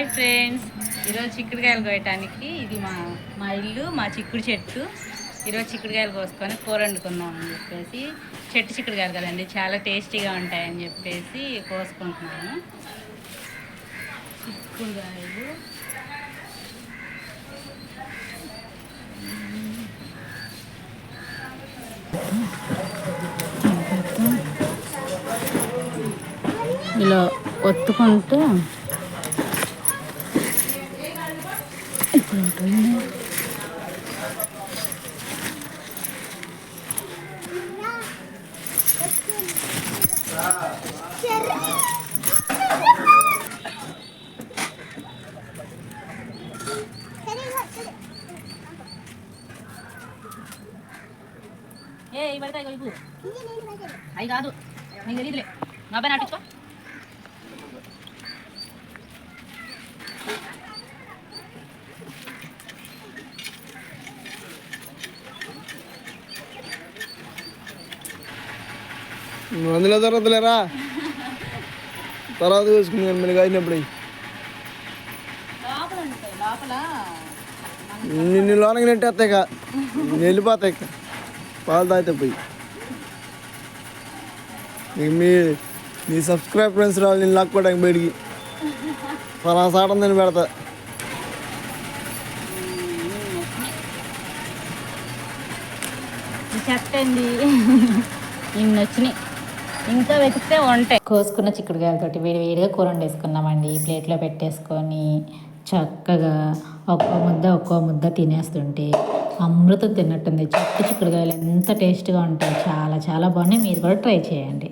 Hi friends. ఈరోజు చిక్కుడుకాయలు కోయటానికి ఇది మా మా ఇల్లు మా చిక్కుడు చెట్టు. ఈరోజు చిక్కుడుకాయలు కోసుకొని కూర వండుకుందాం అని చెప్పేసి చెట్టు చిక్కుడుకాయలు కదండి చాలా టేస్టీగా ఉంటాయని చెప్పేసి కోసుకుంటున్నాను. చిక్కుడుకాయలు. ఇలా ఒత్తుకుంటే ఏ ఇవి పడతాయి ఇగో ఇవ్వు అవి కాదు నీకు తెలియదులే మా అబ్బాయి నాటించుకో అందులో తర్వాత లేరా తర్వాత చూసుకున్నాను మనకి అయినప్పుడు నిన్ను లోనకి నెట్టేస్తాయి కా వెళ్ళిపోతాయి పాలు తాగితే పోయి. మీ మీ సబ్స్క్రైబ్ ఫ్రెండ్స్ రావాలి నేను లాక్కోవడానికి బయటికి. ఫలా సాటం నేను పెడతా. చెప్పండి నిన్న వచ్చినాయి. ఇంకా వెతికితే ఉంటాయి కోసుకున్న చిక్కుడుకాయలతోటి వేడి వేడిగా కూర వండేసుకున్నామండి. ప్లేట్లో పెట్టేసుకొని చక్కగా ఒక్కో ముద్ద ఒక్కో ముద్ద తినేస్తుంటే అమృతం తిన్నట్టుంది. చెట్టు చిక్కుడుకాయలు ఎంత టేస్ట్గా ఉంటాయి చాలా చాలా బాగున్నాయి. మీరు కూడా ట్రై చేయండి.